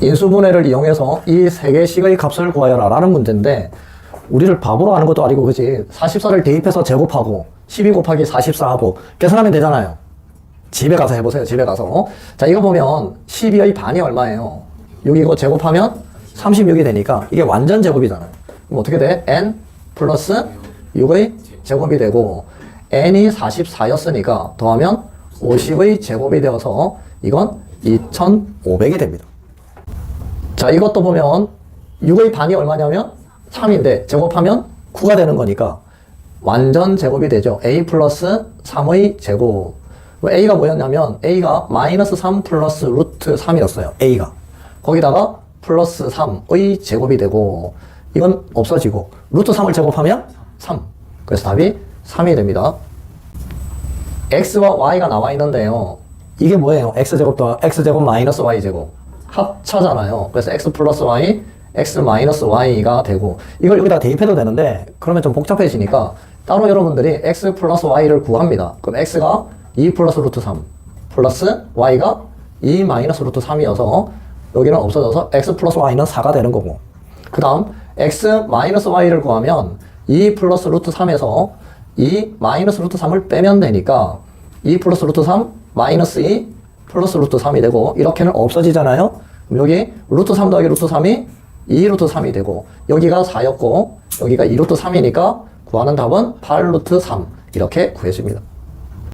인수분해를 이용해서 이 세 개씩의 값을 구하여라 라는 문제인데 우리를 바보로 하는 것도 아니고 그지? 44를 대입해서 제곱하고 12 곱하기 44하고 계산하면 되잖아요. 집에 가서 해보세요 집에 가서. 자 이거 보면 12의 반이 얼마예요? 6 이거 제곱하면 36이 되니까 이게 완전 제곱이잖아요. 그럼 어떻게 돼? n 플러스 6의 제곱이 되고 n이 44였으니까 더하면 50의 제곱이 되어서 이건 2500이 됩니다 자, 이것도 보면 6의 반이 얼마냐면 3인데 제곱하면 9가 되는 거니까 완전 제곱이 되죠. a 플러스 3의 제곱. a가 뭐였냐면 a가 마이너스 3 플러스 루트 3이었어요. a가. 거기다가 플러스 3의 제곱이 되고 이건 없어지고 루트 3을 제곱하면 3. 그래서 답이 3이 됩니다. x와 y가 나와 있는데요. 이게 뭐예요? x제곱 더 x제곱 마이너스 y제곱. 합차잖아요. 그래서 x 플러스 y, x 마이너스 y가 되고 이걸 여기다 대입해도 되는데 그러면 좀 복잡해지니까 따로 여러분들이 x 플러스 y를 구합니다. 그럼 x가 2 플러스 루트 3 플러스 y가 2 마이너스 루트 3이어서 여기는 없어져서 x 플러스 y는 4가 되는 거고 그 다음 x 마이너스 y를 구하면 2 플러스 루트 3에서 2 마이너스 루트 3을 빼면 되니까 2 플러스 루트 3 마이너스 2 플러스 루트 3이 되고 이렇게는 없어지잖아요. 여기 루트 3 더하기 루트 3이 2 루트 3이 되고 여기가 4였고 여기가 2 루트 3이니까 구하는 답은 8 루트 3 이렇게 구해집니다.